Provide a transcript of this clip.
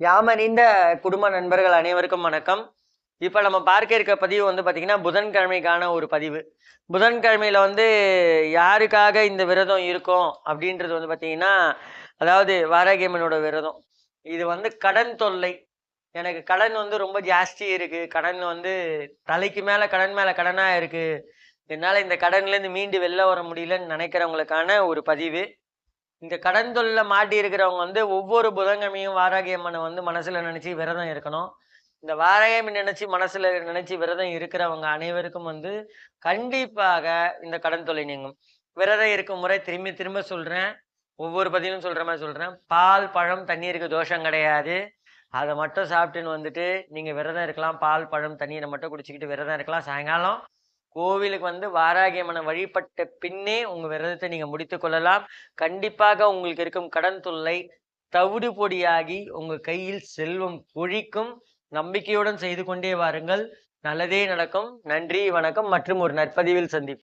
யாமறிந்த குடும்ப நண்பர்கள் அனைவருக்கும் வணக்கம். இப்போ நம்ம பார்க்க இருக்க பதிவு வந்து பார்த்தீங்கன்னா புதன்கிழமைக்கான ஒரு பதிவு. புதன்கிழமையில வந்து யாருக்காக இந்த விரதம் இருக்கும் அப்படின்றது வந்து பார்த்திங்கன்னா அதாவது வாராகியம்மனோட விரதம். இது வந்து கடன் தொல்லை. எனக்கு கடன் வந்து ரொம்ப ஜாஸ்தி இருக்கு. கடன் வந்து தலைக்கு மேல கடன் மேல கடனா இருக்கு. என்னால் இந்த கடன்லேருந்து மீண்டு வெளில வர முடியலன்னு நினைக்கிறவங்களுக்கான ஒரு பதிவு. இந்த கடன் தொல்ல மாட்டி இருக்கிறவங்க வந்து ஒவ்வொரு புதன்கிழமையும் வாராகி அம்மனை வந்து மனசுல நினைச்சு விரதம் இருக்கணும். இந்த வாராயம்மி நினைச்சு மனசுல நினைச்சு விரதம் இருக்கிறவங்க அனைவருக்கும் வந்து கண்டிப்பாக இந்த கடன் தொல்லை நீங்கும். விரதம் இருக்கும் முறை திரும்பி திரும்ப சொல்றேன். ஒவ்வொரு பதிலும் சொல்ற மாதிரி சொல்றேன். பால் பழம் தண்ணீருக்கு தோஷம் கிடையாது. அதை மட்டும் சாப்பிட்டுன்னு வந்துட்டு நீங்க விரதம் இருக்கலாம். பால் பழம் தண்ணீரை மட்டும் குடிச்சுக்கிட்டு விரதம் இருக்கலாம். சாயங்காலம் கோவிலுக்கு வந்து வாராகியம்மனை வழிபட்ட பின்னே உங்க விரதத்தை நீங்க முடித்து கொள்ளலாம். கண்டிப்பாக உங்களுக்கு இருக்கும் கடன் தொல்லை தவிடு பொடியாகி உங்க கையில் செல்வம் பொழிக்கும். நம்பிக்கையுடன் செய்து கொண்டே வாருங்கள். நல்லதே நடக்கும். நன்றி வணக்கம் மற்றும் ஒரு நற்பதிவில் சந்திப்போம்.